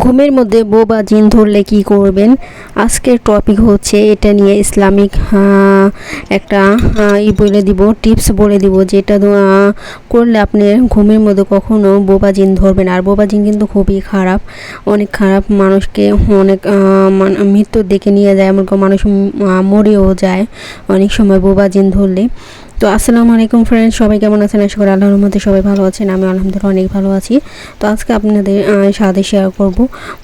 ঘুমের মধ্যে বোবা জিন ধরলে কি করবেন? আজকের টপিক হচ্ছে এটা নিয়ে ইসলামিক একটা ই বলে দিব টিপস বলে দিব, যেটা করলে আপনি ঘুমের মধ্যে কখনো বোবা জিন ধরবেন। আর বোবা জিন কিন্তু খুবই খারাপ, অনেক খারাপ মানুষকে অনেক মৃত্যুর দিকে নিয়ে যায় এমনকি মানুষ মরেও যায় অনেক সময় বোবা জিন ধরলে। তো আসসালামু আলাইকুম ফ্রেন্ডস সবাই কেমন আছেন? আশা করি আল্লাহর মধ্যে সবাই ভালো আছেন আমি আলহামদুলিল্লাহ অনেক ভালো আছি। তো আজকে আপনাদের সাথে শেয়ার করব।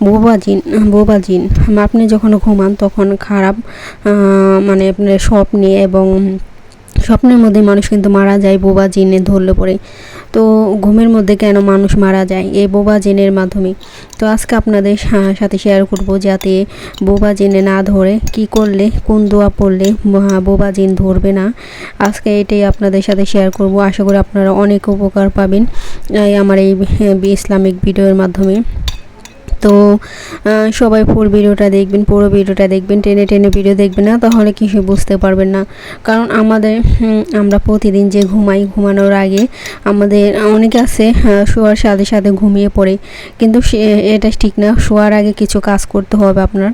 বোবাজিন জিন, বোবা জিন, আপনি যখন ঘুমান তখন খারাপ মানে আপনার স্বপ্নে এবং স্বপ্নের মধ্যে মানুষ কিন্তু মারা যায়, বোবা জিনে ধরলে পড়ে তো ঘুমের মধ্যে কেন মানুষ মারা যায়? এই বোবা জিনের মাধ্যমে। তো আজকে আপনাদের সাথে শেয়ার করব যাতে বোবা জিনে না ধরে, কি করলে, কোন দোয়া পড়লে বোবা জিন ধরবে না। আজকে এটাই আপনাদের সাথে শেয়ার করব। আশা করি আপনারা অনেক উপকার পাবেন আমার এই ইসলামিক ভিডিওর মাধ্যমে। তো সবাই ফুল ভিডিওটা দেখবেন, পুরো ভিডিওটা দেখবেন, টেনে টেনে ভিডিও দেখবেন না, তাহলে কিছু বুঝতে পারবেন না। কারণ আমাদের আমরা প্রতিদিন যে ঘুমাই, ঘুমানোর আগে আমাদের, অনেকে আছে শোয়ার সাথে সাথে ঘুমিয়ে পড়ে, কিন্তু এটা ঠিক না, শোয়ার আগে কিছু কাজ করতে হবে আপনার।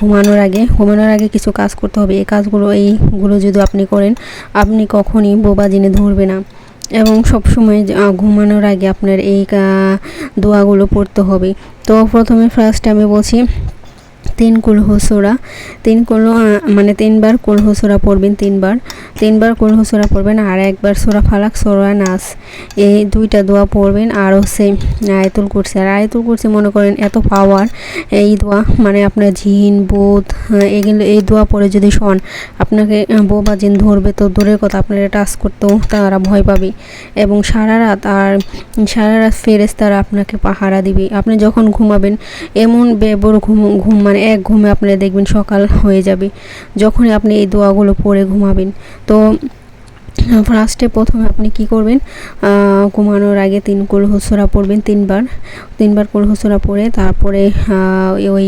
ঘুমানোর আগে ঘুমানোর আগে কিছু কাজ করতে হবে। এই কাজগুলো, এইগুলো যদি আপনি করেন, আপনি কখনই বোবা জিনে ধরবে না। এবং সবসময় সময় ঘুমানোর আগে আপনার এই দোয়াগুলো পড়তে হবে। তো প্রথমে ফার্স্ট আমি বলছি তিন কুলহসুরা, তিন কুল মানে তিনবার কুলহসুরা পড়বেন তিনবার। তিনবার কুলহসুরা পড়বেন আর একবার সোরা ফালাক, সোরা নাস। এই দুইটা দোয়া পড়বেন। আর হচ্ছে আয়তুল কুরসি। আর আয়তুল কুরসি মনে করেন এত পাওয়ার এই দোয়া মানে আপনার জিন, বোধ এগুলো, এই দোয়া পড়ে যদি শোন, আপনাকে বোবা জিন ধরবে তো দূরের কথা, আপনার টাচ করতেও তারা ভয় পাবে। এবং সারা রাত আর সারা রাত ফেরেস তারা আপনাকে পাহারা দিবে। আপনি যখন ঘুমাবেন, এমন বেবর ঘুম ঘুম মানে এক ঘুমে আপনারা দেখবেন সকাল হয়ে যাবে। যখনই আপনি এই দোয়াগুলো পড়ে ঘুমাবেন। তো ফার্স্টে প্রথমে আপনি কি করবেন ঘুমানোর আগে তিন কুল হুসরা পড়বেন তিনবার। তিনবার কুল হুসরা পড়ে তারপরে ওই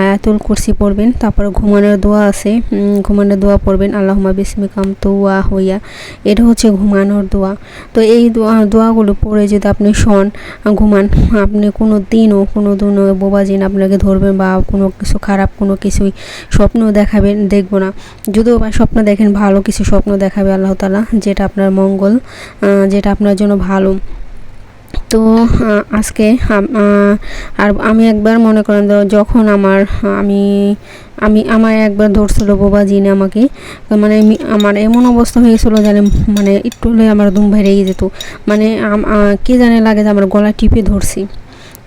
আয়াতুল কুরসি পড়বেন, তারপরে ঘুমানোর দোয়া আছে ঘুমানোর দোয়া পড়বেন আল্লাহমা বিসমিকাম তোয়া হইয়া। এটা হচ্ছে ঘুমানোর দোয়া। তো এই দোয়া, দোয়াগুলো পড়ে যদি আপনি শোন, ঘুমান, আপনি কোনো দিনও কোনো দিনও বোবাজিন আপনাকে ধরবেন বা কোনো কিছু খারাপ, কোনো কিছুই স্বপ্ন দেখাবেন দেখব না। যদিও বা স্বপ্ন দেখেন, ভালো কিছু স্বপ্ন দেখাবে, আল্লাহ তালা যেটা আপনার মঙ্গল যেটা আপনার জন্য ভালো। তো আজকে আর আমি একবার মনে করেন যখন আমার, আমি আমি আমার একবার ধরছিল বোবা জিনে আমাকে মানে আমার এমন অবস্থা হয়েছিল জানে মানে একটু হলে আমার দুম বাইরে যেত। মানে কে জানে লাগে যে আমার গলা টিপে ধরছি।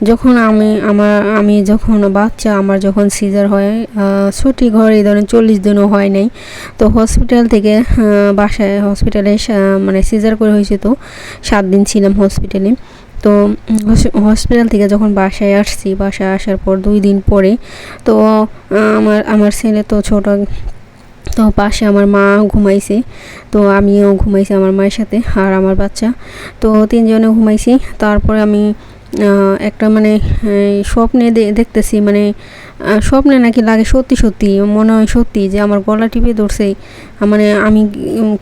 যখন আমি, আমার, আমি যখন বাচ্চা, আমার যখন সিজার হয় ছুটি ঘরে ধরেন চল্লিশ দিনও হয় নাই, তো হসপিটাল থেকে বাসায় হসপিটালে মানে সিজার করে হয়েছে তো, সাত দিন ছিলাম হসপিটালে তো হসপিটাল থেকে যখন বাসায় আসছি, বাসায় আসার পর দুই দিন পরে, তো আমার আমার ছেলে তো ছোট, তো পাশে আমার মা ঘুমাইছে, তো আমিও ঘুমাইছি আমার মায়ের সাথে আর আমার বাচ্চা। তো তিনজনে ঘুমাইছি, তারপরে আমি একটা মানে স্বপ্নে দেখতেছি মানে স্বপ্নে নাকি লাগে সত্যি সত্যি মনে হয় সত্যি যে আমার গলা টিপে ধরছে মানে আমি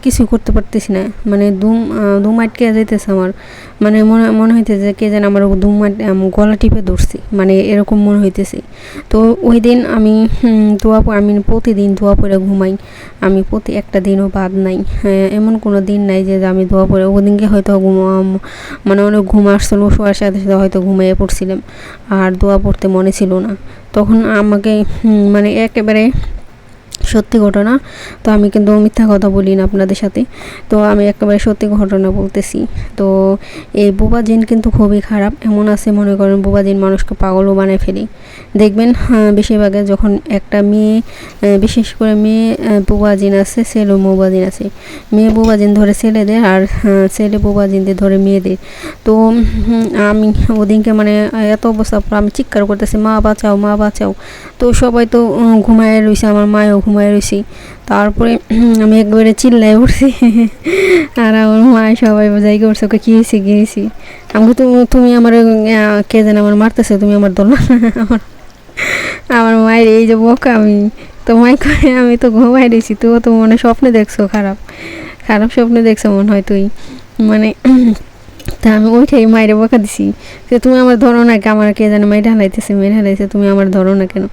কিছু করতে পারতেছি না মানে দুম দুম আটকে যেতেছে আমার মানে মনে মনে হইতেছে কে যেন আমার দুম গলা টিপে ধরছি মানে এরকম মনে হইতেছে। তো ওই দিন আমি দোয়া আমি প্রতিদিন দোয়া পরে ঘুমাই আমি প্রতি একটা দিনও বাদ নাই হ্যাঁ, এমন কোনো দিন নাই যে আমি দোয়া পড়ে ওদিনকে হয়তো মানে অনেক ঘুম আসছিল শোয়ার সাথে সাথে হয়তো ঘুমিয়ে পড়ছিলাম। আর দোয়া পড়তে মনে ছিল না। তখন আমাকে মানে একেবারে সত্যি ঘটনা। তো আমি কিন্তু মিথ্যা কথা বলি না আপনাদের সাথে। তো আমি একেবারে সত্যি ঘটনা বলতেছি। তো এই বোবা জিন কিন্তু খুবই খারাপ। এমন আছে মনে করেন বোবা জিন মানুষকে পাগলও বানায় ফেলে। দেখবেন হ্যাঁ, বেশিরভাগে যখন একটা মেয়ে বিশেষ করে মেয়ে বোবা জিন আছে ছেলে বোবা জিন আছে। মেয়ে বোবা জিন ধরে ছেলেদের আর ছেলে বোবা জিনদের ধরে মেয়েদের। তো আমি ওদিনকে মানে এত অবস্থা আমি চিৎকার করতেছি মা বাঁচাও মা বাঁচাও। তো সবাই তো ঘুমায় রয়েছে আমার মায়ও ঘুমায় রয়েছি তারপরে আমি একবারে চিল্লায় উঠছি আর আমার মা সবাই বোঝাই করছে, ওকে কী হয়েছে আমাকে তো তুমি আমার কে যেন আমার মারতেছে, তুমি আমার দোল আমার আমার মায়ের এই যে বোকা, আমি তো মাই করে, আমি তো ঘুমাই রয়েছি তুইও তো মনে স্বপ্নে দেখছ, খারাপ খারাপ স্বপ্নে দেখছ মনে হয় তুই। মানে তা আমি ওইটাই মায়ের বকা দিছি। যে, তুমি আমার ধরো না কে আমার কে জানে মায়ের হালাইতেছে মেয়ের হালাইছে তুমি আমার ধরো না কেন?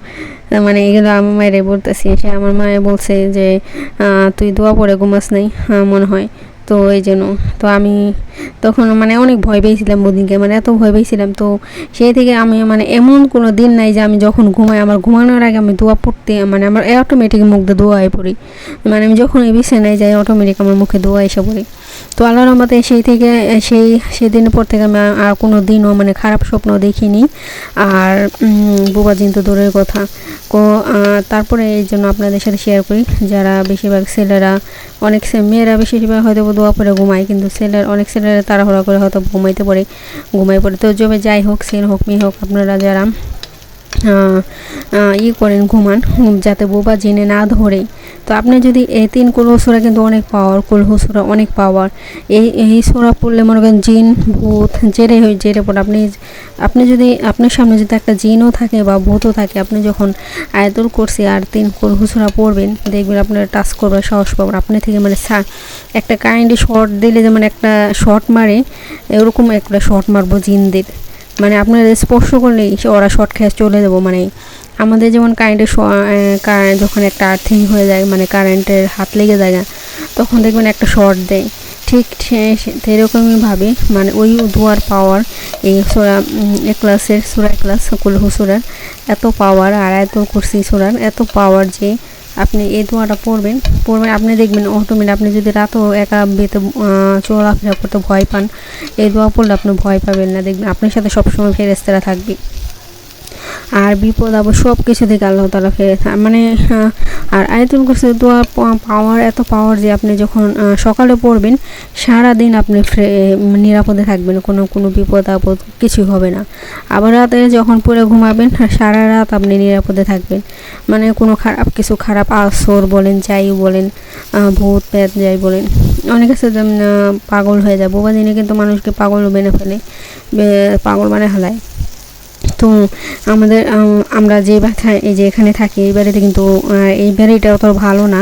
মানে এগুলো আমার মায়ের বলতেছি, সে আমার মায়ে বলছে যে তুই দোয়া পড়ে ঘুমাস নাই মনে হয়। তো এই জন্য, তো আমি তখন মানে অনেক ভয় পেয়েছিলাম বুদিনকে মানে এত ভয় পেয়েছিলাম। তো সেই থেকে আমি মানে এমন কোনো দিন নাই যে আমি যখন ঘুমাই, আমার ঘুমানোর আগে আমি দোয়া পড়তে মানে আমার অটোমেটিক মুখ দিয়ে পড়ি। মানে আমি যখন এই বিছানায় যাই অটোমেটিক আমার মুখে দোয়া এসে পড়ি। তো আল্লাহর রহমতে সেই থেকে, সেই সেদিনের পর থেকে আমি আর- কোনো দিনও মানে খারাপ স্বপ্ন দেখিনি। আর বুবা জিন্তু দূরের কথা। কো তারপরে এই জন্য আপনাদের সাথে শেয়ার করি, যারা বেশিরভাগ ছেলেরা, অনেক মেয়েরা বেশিরভাগ হয়তো দোয়া পরে ঘুমায়, কিন্তু ছেলের, অনেক ছেলেরা তাড়াহুড়া করে হয়তো ঘুমাইতে পড়ে ঘুমাই পড়ে। তো জবে যাই হোক ছেলে হোক, মেয়ে হোক, আপনারা যারা ই করেন ঘুমান যাতে বোবা জেনে না ধরে তো আপনি যদি এই তিন কুল কুলহুসুরা কিন্তু অনেক পাওয়ার কুল কুলহুসুরা অনেক পাওয়ার এই এই সোরা পড়লে মনে করেন জিন, ভূত, জেরে হয়ে জেরে পড়ে। আপনি আপনি যদি, আপনার সামনে যদি একটা জিনও থাকে বা ভূতও থাকে, আপনি যখন আয়তুল করছি আর তিন কুল কুলহুসুরা পড়বেন, দেখবেন আপনার টাচ করবে সাহস পাবেন। আপনি থেকে মানে একটা কাইন্ডলি শর্ট দিলে যেমন একটা শর্ট মারে, এরকম একটা শর্ট মারবো জিনদের। মানে আপনার স্পর্শ করলেই ওরা শর্ট খেয়ে চলে যাব মানে আমাদের যেমন কারেন্টের যখন একটা আর্থিং হয়ে যায় মানে কারেন্টের হাত লেগে যায় না, তখন দেখবেন একটা শর্ট দেয়। ঠিক সেরকমইভাবে মানে ওই দুয়ার পাওয়ার এই সোরা ক্লাসের সুরা ক্লাস কুলহু সুরার এত পাওয়ার আর এত কুরসি সোরার এত পাওয়ার যে আপনি এই দোয়াটা পড়বেন। পড়বেন, আপনি দেখবেন অটোমেটিক আপনি যদি রাতও একা বেতে চলাফেরা করতে ভয় পান, এই দোয়া পড়লে আপনি ভয় পাবেন না। দেখবেন আপনার সাথে সবসময় ফেরেস্তারা থাকবে। আর বিপদ আপদ সব কিছু থেকে আল্লাহ তালা ফেরে মানে আর আয়তুল কুরসি দোয়া পাওয়ার, এত পাওয়ার যে আপনি যখন সকালে পড়বেন সারা দিন আপনি নিরাপদে থাকবেন, কোনো কোনো বিপদ আপদ কিছুই হবে না। আবার রাতে যখন পড়ে ঘুমাবেন, সারা রাত আপনি নিরাপদে থাকবেন। মানে কোনো খারাপ কিছু, খারাপ আসর বলেন, যাই বলেন ভূত প্যাত যাই বলেন, অনেক আছে পাগল হয়ে যায়। বোবা দিনে কিন্তু মানুষকে পাগল বেনে ফেলে পাগল মানে হালায়। তো আমাদের আমরা যে বাসায় এই যে এখানে থাকি, এই বাড়িতে কিন্তু এই বাড়িটা অত ভালো না।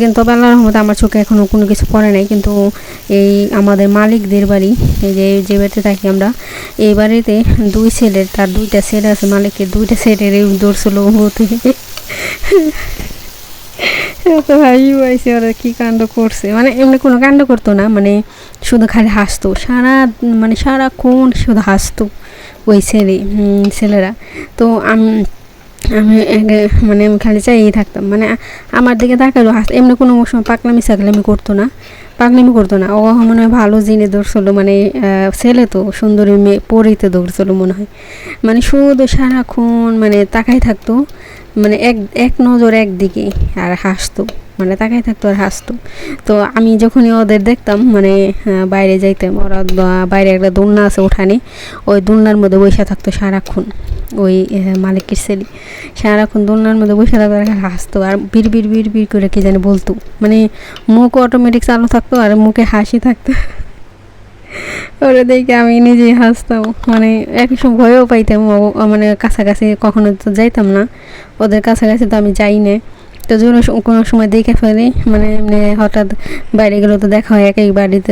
কিন্তু বেলার আল্লাহর রহমতে আমার চোখে এখনও কোনো কিছু পড়ে নাই। কিন্তু এই আমাদের মালিকদের বাড়ি, এই যে যে বাড়িতে থাকি আমরা, এই বাড়িতে দুই ছেলের, তার দুইটা ছেলে আছে, মালিকের দুইটা ছেলের দৌড়ছিল হতে এত হাসি পাইছে ওরা কী কাণ্ড করছে? মানে এমনি কোনো কাণ্ড করতো না মানে শুধু খালি হাসতো। সারা মানে সারাক্ষণ শুধু হাসতো ওই ছেলে ছেলেরা। তো আমি আমি মানে আমি খালি চাইই থাকতাম। মানে আমার দিকে তাকালো হাস, এমনি কোনো সময় পাকলামি সাকলামি করতো না পাকলামি করতো না। ও মনে হয় ভালো জিনে দৌড়ছিল মানে ছেলে তো, সুন্দরী মেয়ে পরিতে দৌড়ছিল মনে হয়। মানে শুধু সারাক্ষণ মানে তাকাই থাকতো। মানে এক এক নজর একদিকে আর হাসতো। মানে তাকাই থাকতো আর হাসতো। তো আমি যখনই ওদের দেখতাম মানে বাইরে যাইতাম, ওরা বাইরে একটা দোলনা আছে উঠানে ওই দোলনার মধ্যে বসে থাকতো সারাক্ষণ। ওই মালিকের ছেলে। সারাক্ষণ দোলনার মধ্যে বসে থাকতো আর হাসতো আর বিড় বিড় বিড় বিড় করে কি জানি বলতো। মানে মুখ অটোমেটিক চালু থাকতো আর মুখে হাসি থাকতো। ওরা দেখে আমি নিজেই হাসতাম। মানে এক সময় ভয়ও পাইতাম মানে কাছাকাছি কখনো তো যাইতাম না। ওদের কাছাকাছি তো আমি যাই না। তো যখন কোনো সময় দেখে ফেলি মানে এমনি হঠাৎ বাইরে গেলে তো দেখা হয় এক এক বাড়িতে।